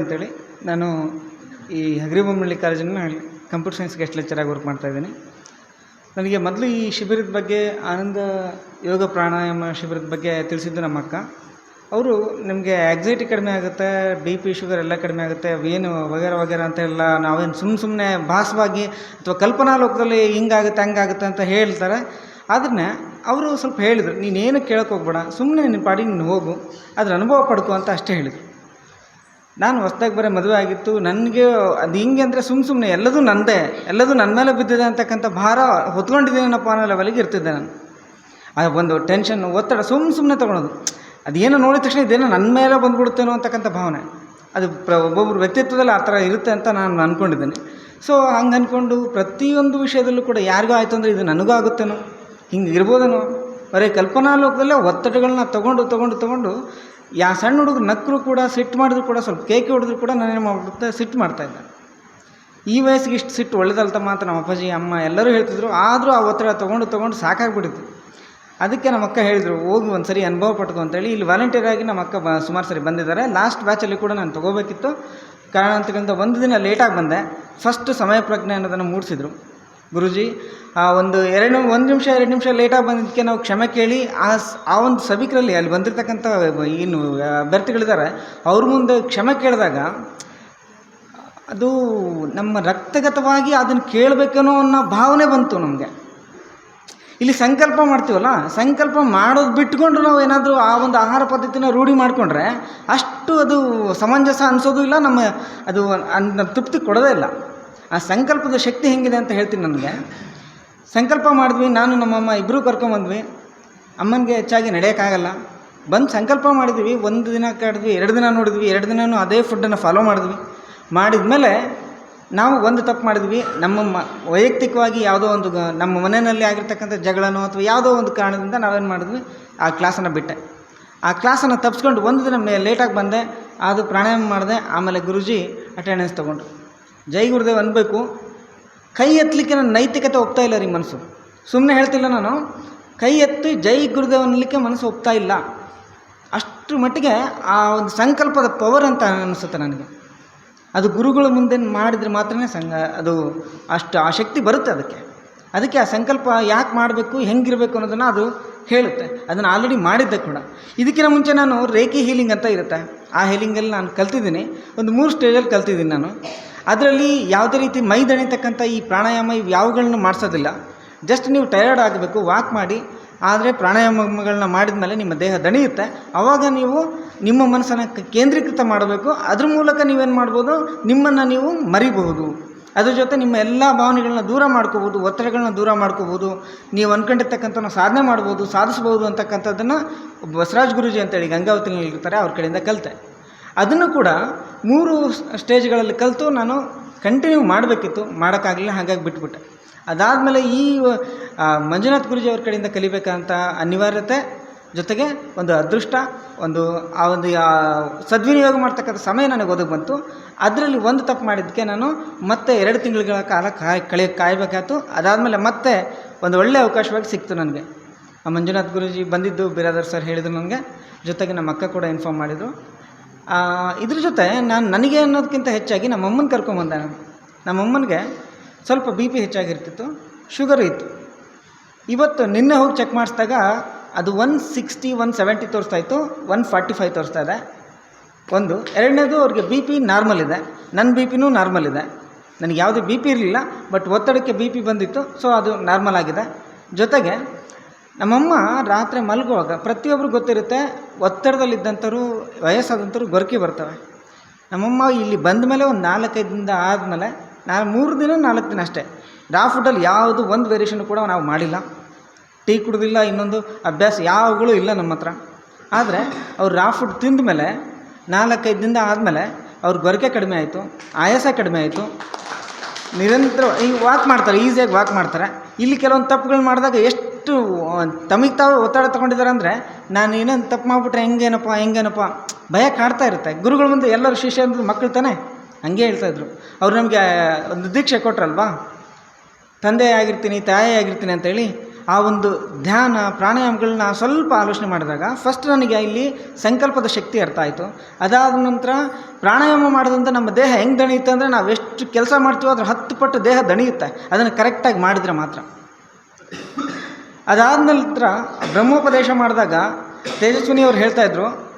ಅಂತೇಳಿ ನಾನು ಈ ಹಗರಿಬೊಮ್ಮಳ್ಳಿ ಕಾಲೇಜಿನ ಕಂಪ್ಯೂಟರ್ ಸೈನ್ಸ್ ಗೆಸ್ಟ್ ಲೆಕ್ಚರಾಗಿ ವರ್ಕ್ ಮಾಡ್ತಾ ಇದ್ದೀನಿ. ನನಗೆ ಮೊದಲು ಈ ಶಿಬಿರದ ಬಗ್ಗೆ ಆನಂದ ಯೋಗ ಪ್ರಾಣಾಯಾಮ ಶಿಬಿರದ ಬಗ್ಗೆ ತಿಳಿಸಿದ್ದು ನಮ್ಮ ಅಕ್ಕ. ಅವರು ನಿಮಗೆ ಆ್ಯಕ್ಸೈಟಿ ಕಡಿಮೆ ಆಗುತ್ತೆ ಬಿ ಪಿ ಶುಗರ್ ಎಲ್ಲ ಕಡಿಮೆ ಆಗುತ್ತೆ, ಏನು ವಗೇರ ವಗೇರ ಅಂತ ಎಲ್ಲ ನಾವೇನು ಸುಮ್ಮ ಸುಮ್ಮನೆ ಭಾಸವಾಗಿ ಅಥವಾ ಕಲ್ಪನಾ ಲೋಕದಲ್ಲಿ ಹಿಂಗಾಗುತ್ತೆ, ಹಂಗಾಗುತ್ತೆ ಅಂತ ಹೇಳ್ತಾರೆ. ಅದನ್ನ ಅವರು ಸ್ವಲ್ಪ ಹೇಳಿದರು, ನೀನೇನು ಕೇಳಕ್ಕೆ ಹೋಗ್ಬೇಡ ಸುಮ್ಮನೆ ನಿನ್ನ ಪಾಡಿಗೆ ನೀನು ಹೋಗು ಅದ್ರ ಅನುಭವ ಪಡ್ಕೊ ಅಂತ ಅಷ್ಟೇ ಹೇಳಿದರು. ನಾನು ಹೊಸ್ದಾಗಿ ಬರೀ ಮದುವೆ ಆಗಿತ್ತು, ನನಗೆ ಅದು ಹಿಂಗೆ ಅಂದರೆ ಸುಮ್ಮ ಸುಮ್ಮನೆ ಎಲ್ಲದೂ ನಂದೇ, ಎಲ್ಲದೂ ನನ್ನ ಮೇಲೆ ಬಿದ್ದಿದೆ ಅಂತಕ್ಕಂಥ ಭಾರ ಹೊತ್ಕೊಂಡಿದ್ದೀನಪ್ಪ ಅನ್ನೋ ಲೆವೆಲಿಗೆ ಇರ್ತಿದ್ದೆ ನಾನು. ಆ ಒಂದು ಟೆನ್ಷನ್ ಒತ್ತಡ ಸುಮ್ಮ ಸುಮ್ಮನೆ ತೊಗೊಳೋದು. ಅದೇನೋ ನೋಡಿದ ತಕ್ಷಣ ಇದೇನೋ ನನ್ನ ಮೇಲೆ ಬಂದ್ಬಿಡುತ್ತೇನೋ ಅಂತಕ್ಕಂಥ ಭಾವನೆ. ಅದು ಪ್ರ ಒಬ್ಬೊಬ್ಬರು ವ್ಯಕ್ತಿತ್ವದಲ್ಲಿ ಆ ಥರ ಇರುತ್ತೆ ಅಂತ ನಾನು ಅಂದ್ಕೊಂಡಿದ್ದೇನೆ ಸೊ ಹಂಗೆ ಅಂದ್ಕೊಂಡು ಪ್ರತಿಯೊಂದು ವಿಷಯದಲ್ಲೂ ಕೂಡ ಯಾರಿಗೂ ಆಯಿತು ಅಂದರೆ ಇದು ನನಗೂ ಆಗುತ್ತೇನೋ ಹಿಂಗೆ ಇರ್ಬೋದೇನೋ ಬರೀ ಕಲ್ಪನಾ ಲೋಕದಲ್ಲೇ ಒತ್ತಡಗಳನ್ನ ತೊಗೊಂಡು ತೊಗೊಂಡು ತೊಗೊಂಡು, ಯಾ ಸಣ್ಣ ಹುಡುಗರು ನಕ್ಕರು ಕೂಡ ಸಿಟ್ಟು ಮಾಡಿದ್ರು ಕೂಡ ಸ್ವಲ್ಪ ಕೇಕೆ ಹೊಡೆದ್ರು ಕೂಡ ನಾನೇನು ಮಾಡ್ಬಿಡುತ್ತೆ, ಸಿಟ್ಟು ಮಾಡ್ತಾಯಿದ್ದೆ ಈ ವಯಸ್ಸಿಗೆ ಇಷ್ಟು ಸಿಟ್ಟು ಒಳ್ಳೇದಲ್ತಮ್ಮ ಅಂತ ನಮ್ಮ ಅಪ್ಪಾಜಿ, ಅಮ್ಮ ಎಲ್ಲರೂ ಹೇಳ್ತಿದ್ರು, ಆದರೂ ಆ ಒತ್ತಡ ತೊಗೊಂಡು ತೊಗೊಂಡು ಸಾಕಾಗ್ಬಿಟ್ಟಿತ್ತು. ಅದಕ್ಕೆ ನಮ್ಮ ಅಕ್ಕ ಹೇಳಿದರು, ಹೋಗಿ ಒಂದು ಸರಿ ಅನುಭವ ಪಟ್ಕೊ ಅಂತೇಳಿ. ಇಲ್ಲಿ ವಾಲಂಟಿಯರ್ ಆಗಿ ನಮ್ಮ ಅಕ್ಕ ಸುಮಾರು ಸರಿ ಬಂದಿದ್ದಾರೆ. ಲಾಸ್ಟ್ ಬ್ಯಾಚಲ್ಲಿ ಕೂಡ ನಾನು ತೊಗೋಬೇಕಿತ್ತು. ಕಾರಣಾಂತರಗಳಿಂದ ಒಂದು ದಿನ ಲೇಟಾಗಿ ಬಂದೆ. ಫಸ್ಟ್ ಸಮಯ ಪ್ರಜ್ಞೆ ಅನ್ನೋದನ್ನು ಮೂಡಿಸಿದ್ರು. ಗುರುಜಿ, ಆ ಒಂದು ಎರಡು ಒಂದು ನಿಮಿಷ, ಎರಡು ನಿಮಿಷ ಲೇಟಾಗಿ ಬಂದಿದ್ದಕ್ಕೆ ನಾವು ಕ್ಷಮೆ ಕೇಳಿ, ಆ ಆ ಒಂದು ಸಭಿಕರಲ್ಲಿ ಅಲ್ಲಿ ಬಂದಿರತಕ್ಕಂಥ ಏನು ಅಭ್ಯರ್ಥಿಗಳಿದ್ದಾರೆ ಅವ್ರ ಮುಂದೆ ಕ್ಷಮೆ ಕೇಳಿದಾಗ, ಅದು ನಮ್ಮ ರಕ್ತಗತವಾಗಿ ಅದನ್ನು ಕೇಳಬೇಕೇನೋ ಅನ್ನೋ ಭಾವನೆ ಬಂತು ನಮಗೆ. ಇಲ್ಲಿ ಸಂಕಲ್ಪ ಮಾಡ್ತೀವಲ್ಲ, ಸಂಕಲ್ಪ ಮಾಡೋದು ಬಿಟ್ಕೊಂಡು ನಾವು ಏನಾದರೂ ಆ ಒಂದು ಆಹಾರ ಪದ್ಧತಿನ ರೂಢಿ ಮಾಡಿಕೊಂಡ್ರೆ, ಅಷ್ಟು ಅದು ಸಮಂಜಸ ಅನಿಸೋದು ಇಲ್ಲ, ನಮ್ಮ ಅದು ತೃಪ್ತಿ ಕೊಡೋದೇ ಇಲ್ಲ. ಆ ಸಂಕಲ್ಪದ ಶಕ್ತಿ ಹೆಂಗಿದೆ ಅಂತ ಹೇಳ್ತೀನಿ ನನಗೆ. ಸಂಕಲ್ಪ ಮಾಡಿದ್ವಿ, ನಾನು ನಮ್ಮಮ್ಮ ಇಬ್ಬರೂ ಕರ್ಕೊಂಬಂದ್ವಿ ಅಮ್ಮನಿಗೆ ಹೆಚ್ಚಾಗಿ ನಡೆಯೋಕ್ಕಾಗಲ್ಲ. ಬಂದು ಸಂಕಲ್ಪ ಮಾಡಿದ್ವಿ, ಒಂದು ದಿನ ಕಾಡಿದ್ವಿ, ಎರಡು ದಿನ ನೋಡಿದ್ವಿ, ಎರಡು ದಿನವೂ ಅದೇ ಫುಡ್ಡನ್ನು ಫಾಲೋ ಮಾಡಿದ್ವಿ. ಮಾಡಿದ್ಮೇಲೆ ನಾವು ಒಂದು ತಪ್ಪು ಮಾಡಿದ್ವಿ. ನಮ್ಮ ಮ, ವೈಯಕ್ತಿಕವಾಗಿ ಯಾವುದೋ ಒಂದು ನಮ್ಮ ಮನೆಯಲ್ಲಿ ಆಗಿರ್ತಕ್ಕಂಥ ಜಗಳನೋ ಅಥವಾ ಯಾವುದೋ ಒಂದು ಕಾರಣದಿಂದ ನಾವೇನು ಮಾಡಿದ್ವಿ, ಆ ಕ್ಲಾಸನ್ನು ಬಿಟ್ಟೆ. ಆ ಕ್ಲಾಸನ್ನು ತಪ್ಪಿಸ್ಕೊಂಡು ಒಂದು ದಿನ ಮೇ, ಲೇಟಾಗಿ ಬಂದೆ, ಅದು ಪ್ರಾಣಾಯಾಮ ಮಾಡಿದೆ, ಆಮೇಲೆ ಗುರುಜಿ ಅಟೆಂಡೆನ್ಸ್ ತೊಗೊಂಡ್ರು. ಜೈ ಗುರುದೇವ್ ಅನ್ನಬೇಕು ಕೈ ಎತ್ತಲಿಕ್ಕೆ ನನ್ನ ನೈತಿಕತೆ ಒಪ್ತಾ ಇಲ್ಲ ರೀ ಮನಸ್ಸು. ಸುಮ್ಮನೆ ಹೇಳ್ತಿಲ್ಲ ನಾನು. ಕೈ ಎತ್ತಿ ಜೈ ಗುರುದೇವ್ ಅನ್ನಲಿಕ್ಕೆ ಮನಸ್ಸು ಒಪ್ತಾ ಇಲ್ಲ. ಅಷ್ಟರ ಮಟ್ಟಿಗೆ ಆ ಒಂದು ಸಂಕಲ್ಪದ ಪವರ್ ಅಂತ ಅನಿಸುತ್ತೆ ನನಗೆ. ಅದು ಗುರುಗಳ ಮುಂದೆ ಮಾಡಿದರೆ ಮಾತ್ರನೇ ಸಂಘ ಅದು ಅಷ್ಟು ಆ ಶಕ್ತಿ ಬರುತ್ತೆ ಅದಕ್ಕೆ. ಅದಕ್ಕೆ ಆ ಸಂಕಲ್ಪ ಯಾಕೆ ಮಾಡಬೇಕು, ಹೆಂಗಿರಬೇಕು ಅನ್ನೋದನ್ನು ಅದು ಹೇಳುತ್ತೆ. ಅದನ್ನು ಆಲ್ರೆಡಿ ಮಾಡಿದ್ದೆ ಕೂಡ. ಇದಕ್ಕಿಂತ ಮುಂಚೆ ನಾನು ರೇಖಿ ಹೀಲಿಂಗ್ ಅಂತ ಇರುತ್ತೆ. ಆ ಹೀಲಿಂಗಲ್ಲಿ ನಾನು ಕಲ್ತಿದ್ದೀನಿ. ಒಂದು ಮೂರು ಸ್ಟೇಜಲ್ಲಿ ಕಲ್ತಿದ್ದೀನಿ ನಾನು. ಅದರಲ್ಲಿ ಯಾವುದೇ ರೀತಿ ಮೈ ದಣಿತಕ್ಕಂಥ ಈ ಪ್ರಾಣಾಯಾಮ ಇವು ಯಾವುಗಳನ್ನು ಮಾಡಿಸೋದಿಲ್ಲ. ಜಸ್ಟ್ ನೀವು ಟಯರ್ಡ್ ಆಗಬೇಕು ವಾಕ್ ಮಾಡಿ, ಆದರೆ ಪ್ರಾಣಾಯಾಮಗಳನ್ನ ಮಾಡಿದ ಮೇಲೆ ನಿಮ್ಮ ದೇಹ ದಣಿಯುತ್ತೆ. ಆವಾಗ ನೀವು ನಿಮ್ಮ ಮನಸ್ಸನ್ನು ಕೇಂದ್ರೀಕೃತ ಮಾಡಬೇಕು. ಅದ್ರ ಮೂಲಕ ನೀವೇನು ಮಾಡ್ಬೋದು? ನಿಮ್ಮನ್ನು ನೀವು ಮರಿಬಹುದು. ಅದ್ರ ಜೊತೆ ನಿಮ್ಮ ಎಲ್ಲ ಭಾವನೆಗಳನ್ನ ದೂರ ಮಾಡ್ಕೋಬೋದು ಒತ್ತಡಗಳನ್ನ ದೂರ ಮಾಡ್ಕೋಬೋದು ನೀವು ಅಂದ್ಕೊಂಡಿರ್ತಕ್ಕಂಥ ಸಾಧನೆ ಮಾಡ್ಬೋದು ಸಾಧಿಸ್ಬೋದು ಅಂತಕ್ಕಂಥದ್ದನ್ನು ಬಸವರಾಜ್ ಗುರುಜಿ ಅಂತೇಳಿ ಗಂಗಾವತಿನಲ್ಲಿ ಇರ್ತಾರೆ ಅವ್ರ ಕಡೆಯಿಂದ ಕಲಿತೆ. ಅದನ್ನು ಕೂಡ ಮೂರು ಸ್ಟೇಜ್ಗಳಲ್ಲಿ ಕಲಿತು ನಾನು ಕಂಟಿನ್ಯೂ ಮಾಡಬೇಕಿತ್ತು, ಮಾಡೋಕ್ಕಾಗಲಿಲ್ಲ, ಹಾಗಾಗಿ ಬಿಟ್ಬಿಟ್ಟೆ. ಅದಾದಮೇಲೆ ಈ ಮಂಜುನಾಥ್ ಗುರುಜಿ ಅವ್ರ ಕಡೆಯಿಂದ ಕಲಿಬೇಕಂತ ಅನಿವಾರ್ಯತೆ ಜೊತೆಗೆ ಒಂದು ಅದೃಷ್ಟ, ಒಂದು, ಆ ಒಂದು ಸದ್ವಿನಿಯೋಗ ಮಾಡ್ತಕ್ಕಂಥ ಸಮಯ ನನಗೆ ಒದಗಿ ಬಂತು. ಅದರಲ್ಲಿ ಒಂದು ತಪ್ಪು ಮಾಡಿದ್ದಕ್ಕೆ ನಾನು ಮತ್ತೆ ಎರಡು ತಿಂಗಳ ಕಾಲ ಕಾಯ್, ಕಳೆ, ಕಾಯಬೇಕಾಯ್ತು. ಅದಾದಮೇಲೆ ಮತ್ತೆ ಒಂದು ಒಳ್ಳೆಯ ಅವಕಾಶವಾಗಿ ಸಿಕ್ತು ನನಗೆ. ಆ ಮಂಜುನಾಥ್ ಗುರೂಜಿ ಬಂದಿದ್ದು ಬಿರಾದರ್ ಸರ್ ಹೇಳಿದರು ನನಗೆ. ಜೊತೆಗೆ ನಮ್ಮ ಅಕ್ಕ ಕೂಡ ಇನ್ಫಾರ್ಮ್ ಮಾಡಿದರು. ಇದ್ರ ಜೊತೆ ನಾನು ನನಗೆ ಅನ್ನೋದಕ್ಕಿಂತ ಹೆಚ್ಚಾಗಿ ನಮ್ಮ ಅಮ್ಮನ ಕರ್ಕೊಂಬಂದೆ ನಾನು. ನಮ್ಮ ಅಮ್ಮನಿಗೆ ಸ್ವಲ್ಪ ಬಿ ಪಿ ಹೆಚ್ಚಾಗಿರ್ತಿತ್ತು, ಶುಗರ್ ಇತ್ತು. ಇವತ್ತು ನಿನ್ನೆ ಹೋಗಿ ಚೆಕ್ ಮಾಡಿಸಿದಾಗ ಅದು ಒನ್ ಸಿಕ್ಸ್ಟಿ ಒನ್ ಸೆವೆಂಟಿ ತೋರಿಸ್ತಾ ಇತ್ತು ಒನ್ ಫಾರ್ಟಿ ಫೈವ್ ತೋರಿಸ್ತಾ ಇದೆ. ಒಂದು, ಎರಡನೇದು ಅವ್ರಿಗೆ ಬಿ ಪಿ ನಾರ್ಮಲ್ ಇದೆ. ನನ್ನ ಬಿ ಪಿನೂ ನಾರ್ಮಲ್ ಇದೆ. ನನಗೆ ಯಾವುದೇ ಬಿ ಪಿ ಇರಲಿಲ್ಲ ಬಟ್ ಒತ್ತಡಕ್ಕೆ ಬಿ ಪಿ ಬಂದಿತ್ತು ಸೊ ಅದು ನಾರ್ಮಲ್ ಆಗಿದೆ. ಜೊತೆಗೆ ನಮ್ಮಮ್ಮ ರಾತ್ರಿ ಮಲಗುವಾಗ ಪ್ರತಿಯೊಬ್ಬರು ಗೊತ್ತಿರುತ್ತೆ ಒತ್ತಡದಲ್ಲಿದ್ದಂಥವ್ರು ವಯಸ್ಸಾದಂಥವ್ರು ಗೊರಕೆ ಬರ್ತವೆ. ನಮ್ಮಮ್ಮ ಇಲ್ಲಿ ಬಂದ ಮೇಲೆ ಒಂದು ನಾಲ್ಕೈದು ದಿನ ಆದಮೇಲೆ ನಾನು ಮೂರು ದಿನ ನಾಲ್ಕು ದಿನ ಅಷ್ಟೇ. ರಾ ಫುಡ್ಡಲ್ಲಿ ಯಾವುದು ಒಂದು ವೇರಿಯೇಷನ್ ಕೂಡ ನಾವು ಮಾಡಿಲ್ಲ. ಟೀ ಕುಡ್ದಿಲ್ಲ, ಇನ್ನೊಂದು ಅಭ್ಯಾಸ ಯಾವಾಗಲೂ ಇಲ್ಲ ನಮ್ಮ ಹತ್ರ. ಆದರೆ ಅವ್ರು ರಾ ಫುಡ್ ತಿಂದ ಮೇಲೆ ನಾಲ್ಕೈದು ದಿನ ಆದಮೇಲೆ ಅವ್ರ ಗೊರಕೆ ಕಡಿಮೆ ಆಯಿತು, ಆಯಾಸ ಕಡಿಮೆ ಆಯಿತು. ನಿರಂತರ ಈಗ ವಾಕ್ ಮಾಡ್ತಾರೆ ಈಸಿಯಾಗಿ ವಾಕ್ ಮಾಡ್ತಾರೆ. ಇಲ್ಲಿ ಕೆಲವೊಂದು ತಪ್ಪುಗಳು ಮಾಡಿದಾಗ ಎಷ್ಟು ತಮಗೆ ತಾವು ಒತ್ತಡ ತೊಗೊಂಡಿದ್ದಾರೆ ಅಂದರೆ, ನಾನು ಇನ್ನೊಂದು ತಪ್ಪು ಮಾಡಿಬಿಟ್ರೆ ಹೆಂಗೇನಪ್ಪ ಹೆಂಗೇನಪ್ಪ? ಭಯ ಕಾಡ್ತಾ ಇರುತ್ತೆ. ಗುರುಗಳು ಮುಂದೆ ಎಲ್ಲರೂ ಶಿಷ್ಯ ಅಂದ್ರೆ ಮಕ್ಕಳು ತಾನೇ? ಹಂಗೆ ಹೇಳ್ತಾಯಿದ್ರು ಅವ್ರು ನಮಗೆ ಒಂದು ದೀಕ್ಷೆ ಕೊಟ್ರಲ್ವಾ? ತಂದೆ ಆಗಿರ್ತೀನಿ, ತಾಯಿ ಆಗಿರ್ತೀನಿ ಅಂತೇಳಿ ಆ ಒಂದು ಧ್ಯಾನ, ಪ್ರಾಣಾಯಾಮಗಳನ್ನ ಸ್ವಲ್ಪ ಆಲೋಚನೆ ಮಾಡಿದಾಗ ಫಸ್ಟ್ ನನಗೆ ಇಲ್ಲಿ ಸಂಕಲ್ಪದ ಶಕ್ತಿ ಅರ್ಥ ಆಯಿತು. ಅದಾದ ನಂತರ ಪ್ರಾಣಾಯಾಮ ಮಾಡಿದಂಥ ನಮ್ಮ ದೇಹ ಹೆಂಗೆ ದಣಿಯುತ್ತೆ ಅಂದರೆ ನಾವು ಎಷ್ಟು ಕೆಲಸ ಮಾಡ್ತೀವೋ ಅದ್ರ ಹತ್ತು ಪಟ್ಟು ದೇಹ ದಣಿಯುತ್ತೆ. ಅದನ್ನು ಕರೆಕ್ಟಾಗಿ ಮಾಡಿದರೆ ಮಾತ್ರ. ಅದಾದ ನಂತರ ಬ್ರಹ್ಮೋಪದೇಶ ಮಾಡಿದಾಗ ತೇಜಸ್ವಿನಿ ಹೇಳ್ತಾ ಇದ್ರು,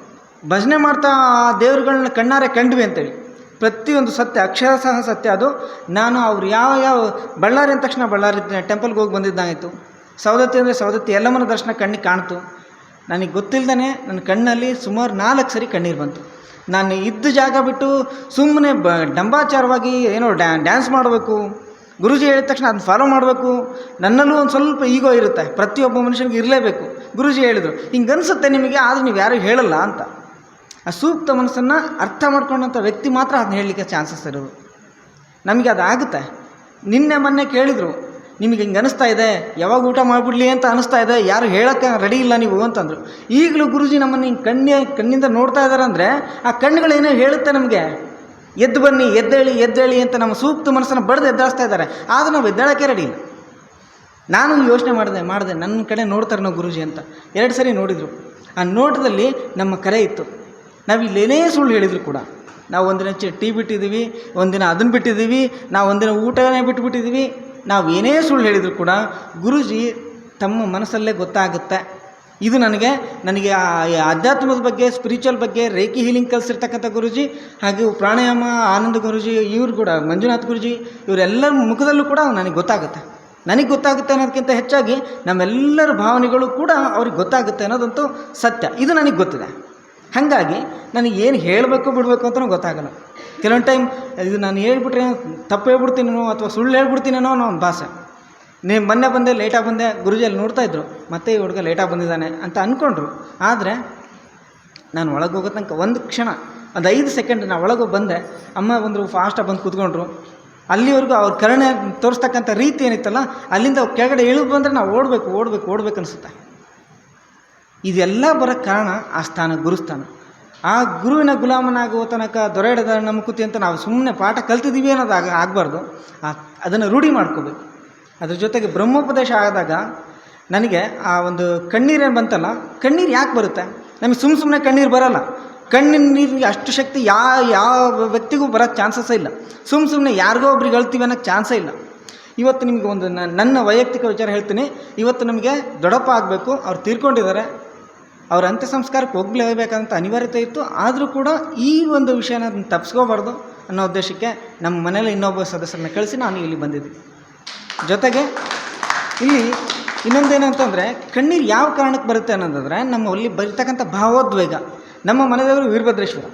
ಭಜನೆ ಮಾಡ್ತಾ ಆ ದೇವರುಗಳನ್ನ ಕಣ್ಣಾರೆ ಕಂಡ್ವಿ ಅಂತೇಳಿ. ಪ್ರತಿಯೊಂದು ಸತ್ಯ ಅಕ್ಷರಶಃ ಸತ್ಯ ಅದು. ನಾನು ಅವ್ರು ಯಾವ ಯಾವ ಬಳ್ಳಾರಿ ಅಂದ ತಕ್ಷಣ ಬಳ್ಳಾರಿ, ಟೆಂಪಲ್ಗೆ ಹೋಗಿ ಬಂದಿದ್ದಾಗಿತ್ತು ಸವದತ್ತಿ ಅಂದರೆ ಸವದತ್ತಿ ಎಲ್ಲಮ್ಮನ ದರ್ಶನ ಕಣ್ಣಿಗೆ ಕಾಣ್ತು. ನನಗೆ ಗೊತ್ತಿಲ್ಲದೇ ನನ್ನ ಕಣ್ಣಲ್ಲಿ ಸುಮಾರು ನಾಲ್ಕು ಸರಿ ಕಣ್ಣೀರು ಬಂತು. ನಾನು ಇದ್ದ ಜಾಗ ಬಿಟ್ಟು ಸುಮ್ಮನೆ ಬ ಡಂಬಾಚಾರವಾಗಿ ಏನೋ ಡ್ಯಾ, ಡ್ಯಾನ್ಸ್ ಮಾಡಬೇಕು. ಗುರುಜಿ ಹೇಳಿದ ತಕ್ಷಣ ಅದನ್ನ ಫಾಲೋ ಮಾಡಬೇಕು. ನನ್ನಲ್ಲೂ ಒಂದು ಸ್ವಲ್ಪ ಈಗೋ ಇರುತ್ತೆ. ಪ್ರತಿಯೊಬ್ಬ ಮನುಷ್ಯನಿಗೆ ಇರಲೇಬೇಕು. ಗುರುಜಿ ಹೇಳಿದರು, ಹಿಂಗೆ ಅನಿಸುತ್ತೆ ನಿಮಗೆ, ಆದರೆ ನೀವು ಯಾರಿಗೂ ಹೇಳಲ್ಲ ಅಂತ. ಆ ಸೂಕ್ತ ಮನಸ್ಸನ್ನು ಅರ್ಥ ಮಾಡ್ಕೊಂಡಂಥ ವ್ಯಕ್ತಿ ಮಾತ್ರ ಅದನ್ನ ಹೇಳಲಿಕ್ಕೆ ಚಾನ್ಸಸ್ ಇರೋದು. ನಮಗೆ ಅದಾಗುತ್ತೆ. ನಿನ್ನೆ ಮೊನ್ನೆ ಕೇಳಿದರು ನಿಮಗೆ ಹಿಂಗೆ ಅನಿಸ್ತಾ ಇದೆ? ಯಾವಾಗ ಊಟ ಮಾಡಿಬಿಡ್ಲಿ ಅಂತ ಅನಿಸ್ತಾ ಇದೆ? ಯಾರು ಹೇಳೋಕ್ಕೆ ರೆಡಿ ಇಲ್ಲ ನೀವು ಅಂತಂದರು. ಈಗಲೂ ಗುರುಜಿ ನಮ್ಮನ್ನು ಹಿಂಗೆ ಕಣ್ಣೇ ಕಣ್ಣಿಂದ ನೋಡ್ತಾ ಇದ್ದಾರೆ ಅಂದರೆ ಆ ಕಣ್ಣುಗಳೇನೋ ಹೇಳುತ್ತೆ ನಮಗೆ? ಎದ್ದು ಬನ್ನಿ, ಎದ್ದೇಳಿ ಎದ್ದೇಳಿ ಅಂತ ನಮ್ಮ ಸೂಕ್ತ ಮನಸ್ಸನ್ನು ಬಡ್ದು ಎದ್ದಾಳಿಸ್ತಾ ಇದ್ದಾರೆ ಆದರೆ ನಾವು ಎದ್ದೇಳೋಕ್ಕೆ ರೆಡಿ ಇಲ್ಲ. ನಾನು ಯೋಚನೆ ಮಾಡಿದೆ ಮಾಡಿದೆ. ನನ್ನ ಕಡೆ ನೋಡ್ತಾರೆ ನಾವು ಗುರುಜಿ ಅಂತ. ಎರಡು ಸರಿ ನೋಡಿದರು. ಆ ನೋಟದಲ್ಲಿ ನಮ್ಮ ಕರೆ ಇತ್ತು. ನಾವು ಇಲ್ಲೇನೇ ಸುಳ್ಳು ಹೇಳಿದ್ರು ಕೂಡ. ನಾವು ಒಂದಿನ ಟೀ ಬಿಟ್ಟಿದ್ದೀವಿ ಒಂದಿನ ಅದನ್ನು ಬಿಟ್ಟಿದ್ದೀವಿ ನಾವು ಒಂದಿನ ಊಟನೇ ಬಿಟ್ಬಿಟ್ಟಿದ್ದೀವಿ ನಾವು ಏನೇ ಸುಳ್ಳು ಹೇಳಿದರೂ ಕೂಡ ಗುರುಜಿ ತಮ್ಮ ಮನಸ್ಸಲ್ಲೇ ಗೊತ್ತಾಗುತ್ತೆ. ಇದು ನನಗೆ ನನಗೆ ಆಧ್ಯಾತ್ಮದ ಬಗ್ಗೆ ಸ್ಪಿರಿಚುವಲ್ ಬಗ್ಗೆ ರೇಖಿ ಹೀಲಿಂಗ್ ಕಲಿಸಿರ್ತಕ್ಕಂಥ ಗುರುಜಿ, ಹಾಗೆ ಪ್ರಾಣಾಯಾಮ, ಆನಂದ ಗುರುಜಿ, ಇವರು ಕೂಡ, ಮಂಜುನಾಥ್ ಗುರುಜಿ, ಇವರೆಲ್ಲರ ಮುಖದಲ್ಲೂ ಕೂಡ ನನಗೆ ಗೊತ್ತಾಗುತ್ತೆ. ನನಗೆ ಗೊತ್ತಾಗುತ್ತೆ ಅನ್ನೋದಕ್ಕಿಂತ ಹೆಚ್ಚಾಗಿ ನಮ್ಮೆಲ್ಲರ ಭಾವನೆಗಳು ಕೂಡ ಅವ್ರಿಗೆ ಗೊತ್ತಾಗುತ್ತೆ ಅನ್ನೋದಂತೂ ಸತ್ಯ. ಇದು ನನಗೆ ಗೊತ್ತಿದೆ. ಹಾಗಾಗಿ ನನಗೆ ಏನು ಹೇಳಬೇಕು ಬಿಡಬೇಕು ಅಂತಲೂ ಗೊತ್ತಾಗಲ್ಲ. ಕೆಲವೊಂದು ಟೈಮ್ ಇದು ನಾನು ಹೇಳ್ಬಿಟ್ರೆ ತಪ್ಪು ಹೇಳ್ಬಿಡ್ತೀನೋ ಅಥವಾ ಸುಳ್ಳು ಹೇಳ್ಬಿಡ್ತೀನೋ ಅನ್ನೋ ಒಂದು ಭಾಷೆ ನೀವು ಮೊನ್ನೆ ಬಂದೆ ಲೇಟಾಗಿ ಬಂದೆ ಗುರುಜಿಯಲ್ಲಿ ನೋಡ್ತಾ ಇದ್ರು. ಮತ್ತೆ ಈ ಹುಡುಗ ಲೇಟಾಗಿ ಬಂದಿದ್ದಾನೆ ಅಂತ ಅಂದ್ಕೊಂಡ್ರು ಆದರೆ ನಾನು ಒಳಗೆ ಹೋಗೋ ತನಕ ಒಂದು ಕ್ಷಣ, ಒಂದು ಐದು ಸೆಕೆಂಡ್ ನಾನು ಒಳಗೆ ಬಂದೆ. ಅಮ್ಮ ಬಂದರು ಫಾಸ್ಟಾಗಿ ಬಂದು ಕೂತ್ಕೊಂಡ್ರು. ಅಲ್ಲಿವರೆಗೂ ಅವ್ರ ಕರುಣೆ ತೋರಿಸ್ತಕ್ಕಂಥ ರೀತಿ ಏನಿತ್ತಲ್ಲ, ಅಲ್ಲಿಂದ ಕೆಳಗಡೆ ಇಳಿದು ಬಂದರೆ ನಾವು ಓಡಬೇಕು ಓಡಬೇಕು ಓಡಬೇಕು ಅನಿಸುತ್ತೆ. ಇದೆಲ್ಲ ಬರೋಕ್ಕೆ ಕಾರಣ ಆ ಸ್ಥಾನ ಗುರುಸ್ಥಾನ. ಆ ಗುರುವಿನ ಗುಲಾಮನಾಗುವ ತನಕ ದೊರೆಯಡದ ನಮಕುತಿ ಅಂತ ನಾವು ಸುಮ್ಮನೆ ಪಾಠ ಕಲ್ತಿದ್ದೀವಿ ಅನ್ನೋದು ಆಗ ಆಗಬಾರ್ದು ಅದನ್ನು ರೂಢಿ ಮಾಡ್ಕೋಬೇಕು. ಅದ್ರ ಜೊತೆಗೆ ಬ್ರಹ್ಮೋಪದೇಶ ಆದಾಗ ನನಗೆ ಆ ಒಂದು ಕಣ್ಣೀರೇನು ಬಂತಲ್ಲ, ಕಣ್ಣೀರು ಯಾಕೆ ಬರುತ್ತೆ? ನಮಗೆ ಸುಮ್ಮ ಸುಮ್ಮನೆ ಕಣ್ಣೀರು ಬರೋಲ್ಲ. ಕಣ್ಣಿನ ನೀರಿಗೆ ಅಷ್ಟು ಶಕ್ತಿ ಯಾವ ಯಾವ ವ್ಯಕ್ತಿಗೂ ಬರೋಕ್ಕೆ ಚಾನ್ಸಸ್ಸೇ ಇಲ್ಲ. ಸುಮ್ಮ ಸುಮ್ಮನೆ ಯಾರಿಗೋ ಒಬ್ರಿಗೆ ಹೇಳ್ತೀವಿ ಅನ್ನೋಕ್ಕೆ ಚಾನ್ಸೇ ಇಲ್ಲ. ಇವತ್ತು ನಿಮಗೆ ಒಂದು ನನ್ನ ವೈಯಕ್ತಿಕ ವಿಚಾರ ಹೇಳ್ತೀನಿ. ಇವತ್ತು ನಮಗೆ ದೊಡಪ್ಪ ಆಗಬೇಕು, ಅವ್ರು ತೀರ್ಕೊಂಡಿದ್ದಾರೆ. ಅವ್ರ ಅಂತ್ಯ ಸಂಸ್ಕಾರಕ್ಕೆ ಹೋಗ್ಲೇಬೇಕಂತ ಅನಿವಾರ್ಯತೆ ಇತ್ತು. ಆದರೂ ಕೂಡ ಈ ಒಂದು ವಿಷಯನ ತಪ್ಪಿಸ್ಕೋಬಾರ್ದು ಅನ್ನೋ ಉದ್ದೇಶಕ್ಕೆ ನಮ್ಮ ಮನೇಲಿ ಇನ್ನೊಬ್ಬ ಸದಸ್ಯರನ್ನ ಕಳಿಸಿ ನಾನು ಇಲ್ಲಿ ಬಂದಿದ್ದೀನಿ. ಜೊತೆಗೆ ಇಲ್ಲಿ ಇನ್ನೊಂದೇನಂತಂದರೆ ಕಣ್ಣೀರು ಯಾವ ಕಾರಣಕ್ಕೆ ಬರುತ್ತೆ ಅನ್ನೋದಾದರೆ ನಮ್ಮ ಅಲ್ಲಿ ಬರ್ತಕ್ಕಂಥ ಭಾವೋದ್ವೇಗ. ನಮ್ಮ ಮನೆಯವರು ವೀರಭದ್ರೇಶ್ವರ.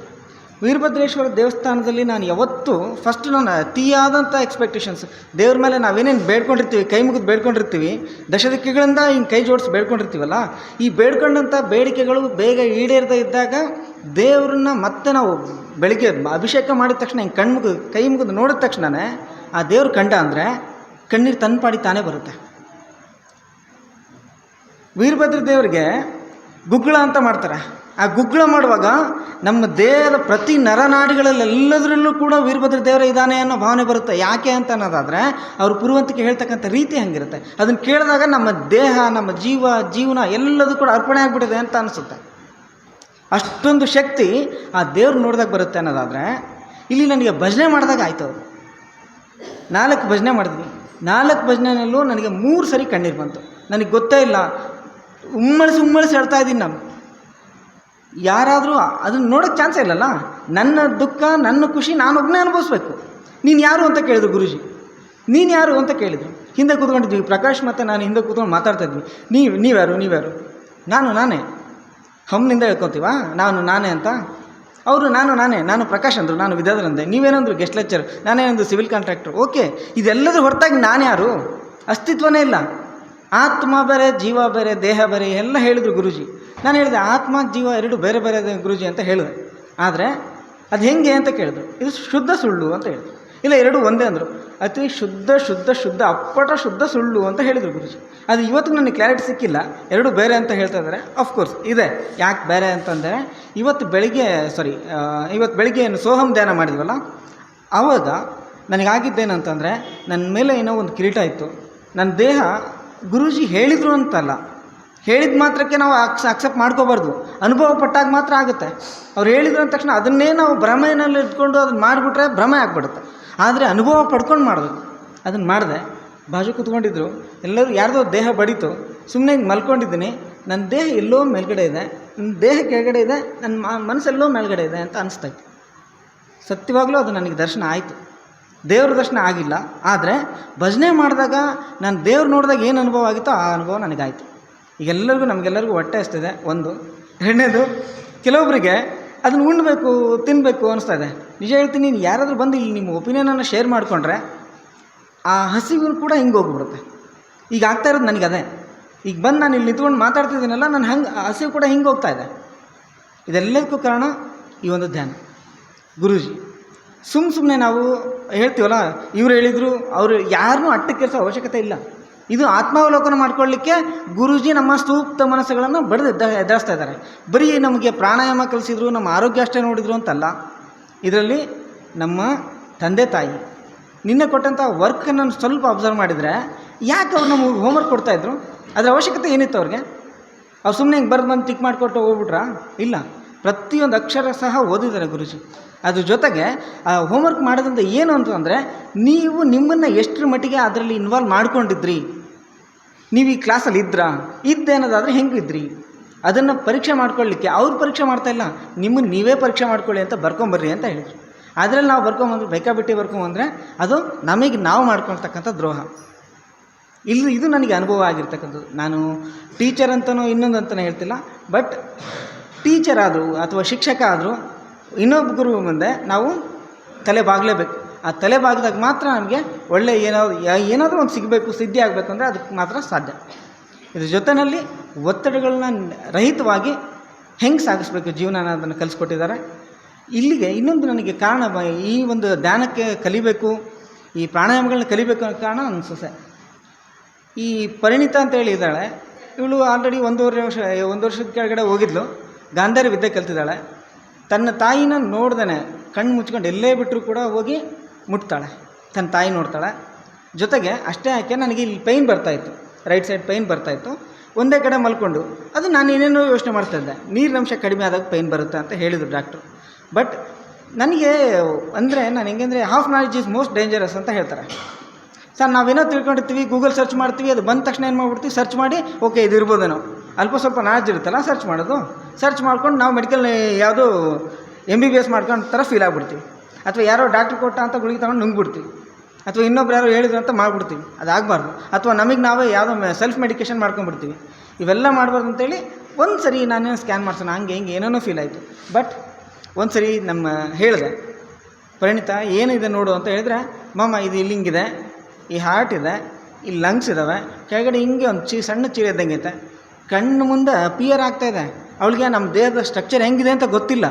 ವೀರಭದ್ರೇಶ್ವರ ದೇವಸ್ಥಾನದಲ್ಲಿ ನಾನು ಯಾವತ್ತೂ ಫಸ್ಟ್ ನಾನು ಅತಿಯಾದಂಥ ಎಕ್ಸ್ಪೆಕ್ಟೇಷನ್ಸ್ ದೇವ್ರ ಮೇಲೆ ನಾವೇನೇನು ಬೇಡ್ಕೊಂಡಿರ್ತೀವಿ, ಕೈ ಮುಗಿದು ಬೇಡ್ಕೊಂಡಿರ್ತೀವಿ, ದಶದಿಕ್ಕಿಗಳಿಂದ ಹಿಂಗೆ ಕೈ ಜೋಡಿಸಿ ಬೇಡ್ಕೊಂಡಿರ್ತೀವಲ್ಲ, ಈ ಬೇಡ್ಕೊಂಡಂಥ ಬೇಡಿಕೆಗಳು ಬೇಗ ಈಡೇರದೇ ಇದ್ದಾಗ ದೇವ್ರನ್ನ ಮತ್ತೆ ನಾವು ಬೆಳಿಗ್ಗೆ ಅಭಿಷೇಕ ಮಾಡಿದ ತಕ್ಷಣ, ಹಿಂಗೆ ಕಣ್ಮುಗ್ ಕೈ ಮುಗಿದು ನೋಡಿದ ತಕ್ಷಣವೇ ಆ ದೇವ್ರ ಕಂಡ ಅಂದರೆ ಕಣ್ಣೀರು ತನ್ಪಾಡಿ ತಾನೇ ಬರುತ್ತೆ. ವೀರಭದ್ರ ದೇವರಿಗೆ ಗುಗ್ಗಳ ಅಂತ ಮಾಡ್ತಾರೆ. ಆ ಗುಗ್ಗಳ ಮಾಡುವಾಗ ನಮ್ಮ ದೇಹದ ಪ್ರತಿ ನರನಾಡಿಗಳಲ್ಲೆಲ್ಲದರಲ್ಲೂ ಕೂಡ ವೀರಭದ್ರ ದೇವರ ಇದ್ದಾನೆ ಅನ್ನೋ ಭಾವನೆ ಬರುತ್ತೆ. ಯಾಕೆ ಅಂತ ಅನ್ನೋದಾದರೆ ಅವರು ಪುರುವಂತಿಕೆ ಹೇಳ್ತಕ್ಕಂಥ ರೀತಿ ಹಂಗಿರುತ್ತೆ. ಅದನ್ನು ಕೇಳಿದಾಗ ನಮ್ಮ ದೇಹ, ನಮ್ಮ ಜೀವ, ಜೀವನ ಎಲ್ಲದೂ ಕೂಡ ಅರ್ಪಣೆ ಆಗಿಬಿಟ್ಟಿದೆ ಅಂತ ಅನಿಸುತ್ತೆ. ಅಷ್ಟೊಂದು ಶಕ್ತಿ ಆ ದೇವ್ರು ನೋಡಿದಾಗ ಬರುತ್ತೆ ಅನ್ನೋದಾದರೆ ಇಲ್ಲಿ ನನಗೆ ಭಜನೆ ಮಾಡಿದಾಗ ಆಯ್ತು. ಅವರು ನಾಲ್ಕು ಭಜನೆ ಮಾಡಿದ್ವಿ. ನಾಲ್ಕು ಭಜನೆಯಲ್ಲೂ ನನಗೆ ಮೂರು ಸರಿ ಕಣ್ಣೀರು ಬಂತು. ನನಗೆ ಗೊತ್ತೇ ಇಲ್ಲ. ಉಮ್ಮಳಿಸಿ ಉಮ್ಮಳಿಸಿ ಹೇಳ್ತಾ ಇದ್ದೀನಿ ನಾನು. ಯಾರಾದರೂ ಅದನ್ನು ನೋಡೋಕ್ಕೆ ಚಾನ್ಸ್ ಇಲ್ಲಲ್ಲ? ನನ್ನ ದುಃಖ, ನನ್ನ ಖುಷಿ ನಾನೊಬ್ಬನೇ ಅನುಭವಿಸ್ಬೇಕು. ನೀನು ಯಾರು ಅಂತ ಕೇಳಿದ್ರು ಗುರುಜಿ? ನೀನು ಯಾರು ಅಂತ ಕೇಳಿದರು? ಹಿಂದೆ ಕೂತ್ಕೊಂಡಿದ್ವಿ ಪ್ರಕಾಶ್ ಮತ್ತು ನಾನು ಹಿಂದೆ ಕೂತ್ಕೊಂಡು ಮಾತಾಡ್ತಾ ಇದ್ವಿ. ನೀವು, ನೀವ್ಯಾರು ನೀವ್ಯಾರು? ನಾನು, ನಾನೇ. ಹಮ್ನಿಂದ ಹೇಳ್ಕೊತೀವಾ? ನಾನು, ನಾನೇ ಅಂತ? ಅವರು, ನಾನು, ನಾನೇ. ನಾನು ಪ್ರಕಾಶ್ ಅಂದರು, ನಾನು ವಿದ್ಯಾಧರ್ ಅಂದೆ. ನೀವೇನಂದ್ರು ಗೆಸ್ಟ್ ಲೆಕ್ಚರ್ ನಾನೇನಂದ್ರು ಸಿವಿಲ್ ಕಾಂಟ್ರಾಕ್ಟರ್ ಓಕೆ ಇದೆಲ್ಲದರ ಹೊರತಾಗಿ ನಾನು ಯಾರು? ಅಸ್ತಿತ್ವನೇ ಇಲ್ಲ. ಆತ್ಮ ಬೇರೆ, ಜೀವ ಬೇರೆ, ದೇಹ ಬೇರೆ ಎಲ್ಲ ಹೇಳಿದರು ಗುರುಜಿ. ನಾನು ಹೇಳಿದೆ, ಆತ್ಮ, ಜೀವ ಎರಡು ಬೇರೆ ಬೇರೆ ಗುರುಜಿ ಅಂತ ಹೇಳಿದೆ. ಆದರೆ ಅದು ಹೆಂಗೆ ಅಂತ ಕೇಳಿದ್ರು. ಇದು ಶುದ್ಧ ಸುಳ್ಳು ಅಂತ ಹೇಳಿದ್ರು. ಇಲ್ಲ, ಎರಡು ಒಂದೇ ಅಂದರು. ಅತಿ ಶುದ್ಧ ಶುದ್ಧ ಶುದ್ಧ, ಅಪ್ಪಟ ಶುದ್ಧ ಸುಳ್ಳು ಅಂತ ಹೇಳಿದರು ಗುರುಜಿ. ಅದು ಇವತ್ತು ನನಗೆ ಕ್ಲಾರಿಟಿ ಸಿಕ್ಕಿಲ್ಲ. ಎರಡು ಬೇರೆ ಅಂತ ಹೇಳ್ತಾ ಇದ್ದಾರೆ. ಅಫ್ಕೋರ್ಸ್ ಇದೆ. ಯಾಕೆ ಬೇರೆ ಅಂತಂದರೆ, ಇವತ್ತು ಬೆಳಿಗ್ಗೆ ಸಾರಿ ಇವತ್ತು ಬೆಳಿಗ್ಗೆ ಏನು ಸೋಹಂ ಧ್ಯಾನ ಮಾಡಿದ್ವಲ್ಲ ಆವಾಗ ನನಗಾಗಿದ್ದೇನಂತಂದರೆ, ನನ್ನ ಮೇಲೆ ಏನೋ ಒಂದು ಕಿರೀಟ ಇತ್ತು. ನನ್ನ ದೇಹ ಗುರೂಜಿ ಹೇಳಿದರು ಅಂತಲ್ಲ. ಹೇಳಿದ ಮಾತ್ರಕ್ಕೆ ನಾವು ಅಕ್ಸ್ ಅಕ್ಸೆಪ್ಟ್ ಮಾಡ್ಕೋಬಾರ್ದು. ಅನುಭವ ಪಟ್ಟಾಗ ಮಾತ್ರ ಆಗುತ್ತೆ. ಅವ್ರು ಹೇಳಿದ್ರು ಅಂದ ತಕ್ಷಣ ಅದನ್ನೇ ನಾವು ಭ್ರಮೆಯಲ್ಲಿ ಇಟ್ಕೊಂಡು ಅದನ್ನು ಮಾಡಿಬಿಟ್ರೆ ಭ್ರಮೆ ಆಗ್ಬಿಡುತ್ತೆ. ಆದರೆ ಅನುಭವ ಪಡ್ಕೊಂಡು ಮಾಡಬೇಕು. ಅದನ್ನು ಮಾಡಿದೆ. ಬಾಜು ಕೂತ್ಕೊಂಡಿದ್ರು. ಎಲ್ಲರೂ ಯಾರ್ದೋ ದೇಹ ಬಡೀತು. ಸುಮ್ಮನೆ ಮಲ್ಕೊಂಡಿದ್ದೀನಿ. ನನ್ನ ದೇಹ ಎಲ್ಲೋ ಮೇಲ್ಗಡೆ ಇದೆ. ನನ್ನ ದೇಹ ಕೆಳಗಡೆ ಇದೆ. ನನ್ನ ಮನಸ್ಸೆಲ್ಲೋ ಮೇಲ್ಗಡೆ ಇದೆ ಅಂತ ಅನಿಸ್ತೈತೆ ಸತ್ಯವಾಗಲೂ ಅದು ನನಗೆ ದರ್ಶನ ಆಯಿತು. ದೇವ್ರ ದರ್ಶನ ಆಗಿಲ್ಲ. ಆದರೆ ಭಜನೆ ಮಾಡಿದಾಗ, ನಾನು ದೇವ್ರು ನೋಡಿದಾಗ ಏನು ಅನುಭವ ಆಗಿತ್ತೋ ಆ ಅನುಭವ ನನಗಾಯಿತು. ಈಗ ಎಲ್ಲರಿಗೂ ನಮಗೆಲ್ಲರಿಗೂ ಹೊಟ್ಟೆ ಅಷ್ಟಿದೆ ಒಂದು. ಎರಡನೇದು ಕೆಲವೊಬ್ಬರಿಗೆ ಅದನ್ನು ಉಣ್ಬೇಕು ತಿನ್ನಬೇಕು ಅನಿಸ್ತಾ ಇದೆ. ನಿಜ ಹೇಳ್ತೀನಿ, ನೀನು ಯಾರಾದರೂ ಬಂದು ಇಲ್ಲಿ ನಿಮ್ಮ ಒಪಿನಿಯನನ್ನು ಶೇರ್ ಮಾಡಿಕೊಂಡ್ರೆ ಆ ಹಸಿವು ಕೂಡ ಹಿಂಗೆ ಹೋಗ್ಬಿಡುತ್ತೆ. ಈಗ ಆಗ್ತಾ ಇರೋದು ನನಗೆ ಅದೇ. ಈಗ ಬಂದು ನಾನು ಇಲ್ಲಿ ನಿಂತ್ಕೊಂಡು ಮಾತಾಡ್ತಿದ್ದೀನಲ್ಲ, ನಾನು ಹಂಗೆ ಹಸಿವು ಕೂಡ ಹಿಂಗೆ ಹೋಗ್ತಾ ಇದೆ. ಇದೆಲ್ಲದಕ್ಕೂ ಕಾರಣ ಈ ಒಂದು ಧ್ಯಾನ. ಗುರೂಜಿ ಸುಮ್ಮ ಸುಮ್ಮನೆ ನಾವು ಹೇಳ್ತೀವಲ್ಲ, ಇವ್ರು ಹೇಳಿದರು, ಅವರು ಯಾರನ್ನೂ ಅಟ್ಟಕ್ಕೇರಿಸೋ ಅವಶ್ಯಕತೆ ಇಲ್ಲ. ಇದು ಆತ್ಮಾವಲೋಕನ ಮಾಡ್ಕೊಳ್ಳಿಕ್ಕೆ ಗುರೂಜಿ ನಮ್ಮ ಸೂಕ್ತ ಮನಸ್ಸುಗಳನ್ನು ಎದ್ದ ಎದುರಿಸ್ತಾ ಇದ್ದಾರೆ. ಬರೀ ನಮಗೆ ಪ್ರಾಣಾಯಾಮ ಕಲಿಸಿದ್ರು, ನಮ್ಮ ಆರೋಗ್ಯ ಅಷ್ಟೇ ನೋಡಿದ್ರು ಅಂತಲ್ಲ. ಇದರಲ್ಲಿ ನಮ್ಮ ತಂದೆ ತಾಯಿ ನಿನ್ನೆ ಕೊಟ್ಟಂಥ ವರ್ಕನ್ನು ಸ್ವಲ್ಪ ಅಬ್ಸರ್ವ್ ಮಾಡಿದರೆ ಯಾಕೆ ಅವ್ರು ನಮಗೆ ಹೋಮ್ವರ್ಕ್ ಕೊಡ್ತಾಯಿದ್ರು ಅದರ ಅವಶ್ಯಕತೆ ಏನಿತ್ತು ಅವ್ರಿಗೆ? ಅವ್ರು ಸುಮ್ಮನೆ ಹಿಂಗೆ ಬರೆದು ಬಂದು ಟಿಕ್ ಮಾಡಿಕೊಟ್ಟು ಹೋಗ್ಬಿಟ್ರಾ? ಇಲ್ಲ. ಪ್ರತಿಯೊಂದು ಅಕ್ಷರ ಸಹ ಓದಿದ್ದಾರೆ ಗುರುಜಿ. ಅದ್ರ ಜೊತೆಗೆ, ಆ ಹೋಮ್ವರ್ಕ್ ಮಾಡೋದ್ರಿಂದ ಏನು ಅಂತಂದರೆ ನೀವು ನಿಮ್ಮನ್ನು ಎಷ್ಟರ ಮಟ್ಟಿಗೆ ಅದರಲ್ಲಿ ಇನ್ವಾಲ್ವ್ ಮಾಡ್ಕೊಂಡಿದ್ರಿ? ನೀವು ಈ ಕ್ಲಾಸಲ್ಲಿ ಇದ್ರಾ? ಹೆಂಗೆ ಹೆಂಗಿದ್ರಿ ಅದನ್ನು ಪರೀಕ್ಷೆ ಮಾಡ್ಕೊಳ್ಳಿಕ್ಕೆ ಅವ್ರು ಪರೀಕ್ಷೆ ಮಾಡ್ತಾ ಇಲ್ಲ ನಿಮ್ಮನ್ನು ನೀವೇ ಪರೀಕ್ಷೆ ಮಾಡ್ಕೊಳ್ಳಿ ಅಂತ ಬರ್ಕೊಂಬರ್ರಿ ಅಂತ ಹೇಳಿದ್ರು. ಅದರಲ್ಲಿ ನಾವು ಬರ್ಕೊಂಬಂದ್ರೆ, ಬೇಕಾಬಿಟ್ಟಿ ಬರ್ಕೊಂಬಂದರೆ ಅದು ನಮಗೆ ನಾವು ಮಾಡ್ಕೊಳ್ತಕ್ಕಂಥ ದ್ರೋಹ. ಇಲ್ಲಿ ಇದು ನನಗೆ ಅನುಭವ ಆಗಿರ್ತಕ್ಕಂಥದ್ದು. ನಾನು ಟೀಚರ್ ಅಂತನೋ ಇನ್ನೊಂದು ಅಂತಲೇ ಹೇಳ್ತಿಲ್ಲ ಬಟ್ ಟೀಚರ್ ಆದರೂ ಅಥವಾ ಶಿಕ್ಷಕ ಆದರೂ ಇನ್ನೊಬ್ಬ ಗುರು ಮುಂದೆ ನಾವು ತಲೆ ಬಾಗಲೇಬೇಕು. ಆ ತಲೆ ಬಾಗಿದಾಗ ಮಾತ್ರ ನಮಗೆ ಒಳ್ಳೆ ಏನಾದ್ರು ಏನಾದರೂ ಒಂದು ಸಿಗಬೇಕು, ಸಿದ್ಧಿ ಆಗಬೇಕು ಅಂದರೆ ಅದಕ್ಕೆ ಮಾತ್ರ ಸಾಧ್ಯ. ಇದ್ರ ಜೊತೆಯಲ್ಲಿ ಒತ್ತಡಗಳನ್ನ ರಹಿತವಾಗಿ ಹೆಂಗೆ ಸಾಗಿಸ್ಬೇಕು? ಜೀವನ ಅನ್ನೋದನ್ನು ಕಲಿಸ್ಕೊಟ್ಟಿದ್ದಾರೆ. ಇಲ್ಲಿಗೆ ಇನ್ನೊಂದು ನನಗೆ ಕಾರಣ ಈ ಒಂದು ಧ್ಯಾನಕ್ಕೆ ಕಲಿಬೇಕು, ಈ ಪ್ರಾಣಾಯಾಮಗಳನ್ನ ಕಲಿಬೇಕು ಅನ್ನೋ ಕಾರಣ ನನ್ನ ಸೊಸೆ. ಈ ಪರಿಣಿತ ಅಂತ ಹೇಳಿದ್ದಾಳೆ ಇವಳು ಆಲ್ರೆಡಿ ಒಂದೂವರೆ ವರ್ಷ ಒಂದು ವರ್ಷದ ಕೆಳಗಡೆ ಹೋಗಿದ್ಲು. ಗಾಂಧಾರಿ ವಿದ್ಯೆ ಕಲ್ತಿದ್ದಾಳೆ. ತನ್ನ ತಾಯಿನ ನೋಡ್ದೇ ಕಣ್ಣು ಮುಚ್ಕೊಂಡು ಎಲ್ಲೇ ಬಿಟ್ಟರು ಕೂಡ ಹೋಗಿ ಮುಟ್ತಾಳೆ, ತನ್ನ ತಾಯಿ ನೋಡ್ತಾಳೆ. ಜೊತೆಗೆ ಅಷ್ಟೇ ಯಾಕೆ ನನಗೆ ಇಲ್ಲಿ ಪೈನ್ ಬರ್ತಾಯಿತ್ತು ರೈಟ್ ಸೈಡ್ ಪೈನ್ ಬರ್ತಾಯಿತ್ತು ಒಂದೇ ಕಡೆ ಮಲ್ಕೊಂಡು, ಅದು ನಾನು ಏನೇನೋ ಯೋಚನೆ ಮಾಡ್ತಾಯಿದ್ದೆ ನೀರಿನಂಶ ಕಡಿಮೆ ಆದಾಗ ಪೈನ್ ಬರುತ್ತೆ ಅಂತ ಹೇಳಿದರು ಡಾಕ್ಟ್ರು ಬಟ್ ನನಗೆ ಅಂದರೆ ನಾನು ಹೆಂಗೆಂದರೆ half knowledge is most dangerous ಅಂತ ಹೇಳ್ತಾರೆ. ಸರ್ ನಾವೇನೋ ತಿಳ್ಕೊಂಡಿರ್ತೀವಿ ಗೂಗಲ್ ಸರ್ಚ್ ಮಾಡ್ತೀವಿ, ಅದು ಬಂದ ತಕ್ಷಣ ಏನು ಮಾಡ್ಬಿಡ್ತೀವಿ ಸರ್ಚ್ ಮಾಡಿ ಓಕೆ ಇದು ನಾವು ಅಲ್ಪ ಸ್ವಲ್ಪ ನಾಲೆಜ್ ಇರುತ್ತಲ್ಲ ಸರ್ಚ್ ಮಾಡೋದು. ಸರ್ಚ್ ಮಾಡ್ಕೊಂಡು ನಾವು ಮೆಡಿಕಲ್ ಯಾವುದು ಎಂ ಬಿ ಬಿ ಎಸ್ ಮಾಡ್ಕೊಂಡು ಥರ ಫೀಲ್ ಆಗ್ಬಿಡ್ತೀವಿ. ಅಥವಾ ಯಾರೋ ಡಾಕ್ಟ್ರ್ ಕೊಟ್ಟ ಅಂತ ಗುಳಿಗೆ ತಗೊಂಡು ನುಂಗ್ಬಿಡ್ತೀವಿ. ಅಥವಾ ಇನ್ನೊಬ್ರು ಯಾರೋ ಹೇಳಿದ್ರು ಅಂತ ಮಾಡ್ಬಿಡ್ತೀವಿ. ಅದಾಗಬಾರ್ದು. ಅಥವಾ ನಮಗೆ ನಾವೇ ಯಾವುದೋ ಸೆಲ್ಫ್ ಮೆಡಿಕೇಷನ್ ಮಾಡ್ಕೊಂಡ್ಬಿಡ್ತೀವಿ. ಇವೆಲ್ಲ ಮಾಡಬಾರ್ದು ಅಂತೇಳಿ ಒಂದು ಸರಿ ನಾನೇನು ಸ್ಕ್ಯಾನ್ ಮಾಡ್ಸೋಣ, ಹಂಗೆ ಹಿಂಗೆ ಏನೇನೋ ಫೀಲ್ ಆಯಿತು. ಬಟ್ ಒಂದು ಸರಿ ನಮ್ಮ ಹೇಳಿದೆ, ಪರಿಣಿತ ಏನಿದೆ ನೋಡು? ಅಂತ ಹೇಳಿದ್ರೆ, ಮಾಮ, ಇದು ಇಲ್ಲಿ ಹಿಂಗಿದೆ. ಈ ಹಾರ್ಟ್ ಇದೆ, ಈ ಲಂಗ್ಸ್ ಇದ್ದಾವೆ ಕೆಳಗಡೆ ಹಿಂಗೆ ಒಂದು ಚೀ, ಸಣ್ಣ ಚೀರೆ ಇದ್ದಂಗೆ ಐತೆ. ಕಣ್ಣು ಮುಂದೆ ಪಿಯರ್ ಆಗ್ತಾ ಇದೆ. ಅವಳಿಗೆ ನಮ್ಮ ದೇಹದ ಸ್ಟ್ರಕ್ಚರ್ ಹೆಂಗಿದೆ ಅಂತ ಗೊತ್ತಿಲ್ಲ.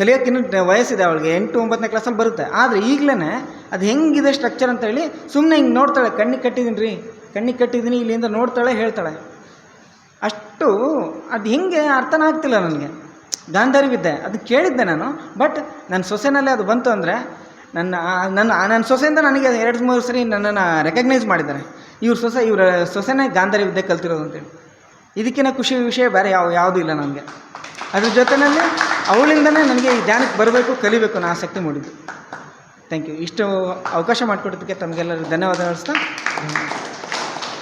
ಕಲಿಯೋಕ್ಕಿನ್ನೂ ವಯಸ್ಸಿದೆ ಅವಳಿಗೆ, ಎಂಟು, ಒಂಬತ್ತನೇ ಕ್ಲಾಸಲ್ಲಿ ಬರುತ್ತೆ. ಆದರೆ ಈಗಲೇ ಅದು ಹೆಂಗಿದೆ ಸ್ಟ್ರಕ್ಚರ್ ಅಂತ ಹೇಳಿ ಸುಮ್ಮನೆ ಹಿಂಗೆ ನೋಡ್ತಾಳೆ, ಕಣ್ಣಿಗೆ ಕಟ್ಟಿದ್ದೀನಿ ರೀ ಕಣ್ಣಿಗೆ ಕಟ್ಟಿದ್ದೀನಿ ಇಲ್ಲಿಂದ ನೋಡ್ತಾಳೆ, ಹೇಳ್ತಾಳೆ. ಅಷ್ಟು ಅದು ಹೆಂಗೆ ಅರ್ಥನೇ ಆಗ್ತಿಲ್ಲ ನನಗೆ. ಗಾಂಧಾರಿ ವಿದ್ಯೆ ಅದು ಕೇಳಿದ್ದೆ ನಾನು ಬಟ್ ನನ್ನ ಸೊಸೆನಲ್ಲೇ ಅದು ಬಂತು ಅಂದರೆ ನನ್ನ ನನ್ನ ನನ್ನ ಸೊಸೆಯಿಂದ ನನಗೆ ಎರಡು, ಮೂರು ಸರಿ ನನ್ನನ್ನು ರೆಕಗ್ನೈಸ್ ಮಾಡಿದ್ದಾರೆ. ಇವ್ರ ಸೊಸೆ, ಇವ್ರ ಸೊಸೆನೇ ಗಾಂಧಾರಿ ವಿದ್ಯೆ ಕಲ್ತಿರೋದು ಅಂತೇಳಿ ಇದಕ್ಕಿಂತ ಖುಷಿ ವಿಷಯ ಬೇರೆ ಯಾವ, ಯಾವುದೂ ಇಲ್ಲ ನನಗೆ. ಅದ್ರ ಜೊತೆಯಲ್ಲಿ ಅವಳಿಂದನೇ ನನಗೆ ಈ ಧ್ಯಾನಕ್ಕೆ ಬರಬೇಕು, ಕಲಿಬೇಕು ಅನ್ನೋ ಆಸಕ್ತಿ ಮೂಡಿದ್ದು. ಥ್ಯಾಂಕ್ ಯು ಇಷ್ಟು ಅವಕಾಶ ಮಾಡಿಕೊಡೋದಕ್ಕೆ ತಮಗೆಲ್ಲರಿಗೂ ಧನ್ಯವಾದ